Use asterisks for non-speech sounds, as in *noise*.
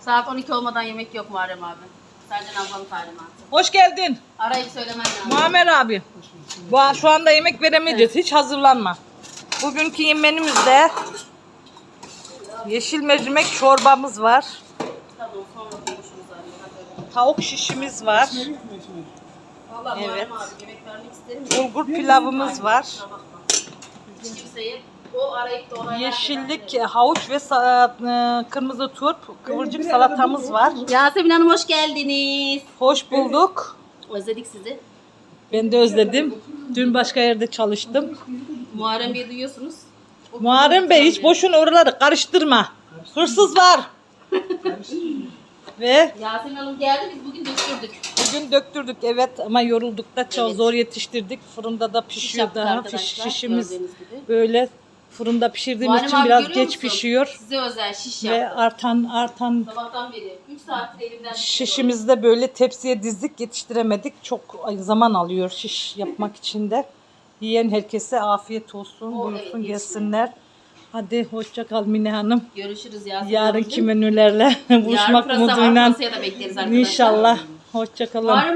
Saat 12 olmadan yemek yok Muharrem abi. Sercan ablanın talimatı. Hoş geldin Arayıp söylemen lazım. Muammer abi. Bu, şu anda yemek veremeyeceğiz. Hiç hazırlanma. Bugünkü menümüzde yeşil mercimek çorbamız var. Tamam sonra konuşuruz abi. Hadi. Tavuk şişimiz var. Evet. Muharrem abi yemek vermek isterim. Bulgur pilavımız var. Hiç kimseye Yeşillik, havuç ve sa- e, kırmızı turp, kıvırcık salatamız var. Yasemin Hanım hoş geldiniz. Hoş bulduk. Özledik sizi. Ben de özledim. Dün başka yerde çalıştım. Muharrem Bey'i duyuyorsunuz. O Muharrem Bey hiç boşuna oraları karıştırma. Hırsız var. Ve Yasemin Hanım geldi biz bugün döktürdük. bugün döktürdük evet ama yorulduk da çok Evet. zor yetiştirdik. Fırında da pişiyor yaptık daha. arkadaşlar, şişimiz gördüğünüz gibi. böyle fırında pişirdiğimiz Muharrem için abi biraz görüyor geç musun? pişiyor. Size özel şiş Ve yaptım. artan artan Sabahtan beri 3 saattir elimden Şişimizi de böyle tepsiye dizdik yetiştiremedik. Çok zaman alıyor şiş yapmak *laughs* için de. Yiyen herkese afiyet olsun. O, Buyursun evet, gelsinler. Hadi hoşça kal Mine Hanım. Görüşürüz Yasemin Yarınki menülerle *laughs* Yarın buluşmak pırasa var. umuduyla. Pırasaya da bekleriz arkadaşlar. İnşallah. Hoşça kalın.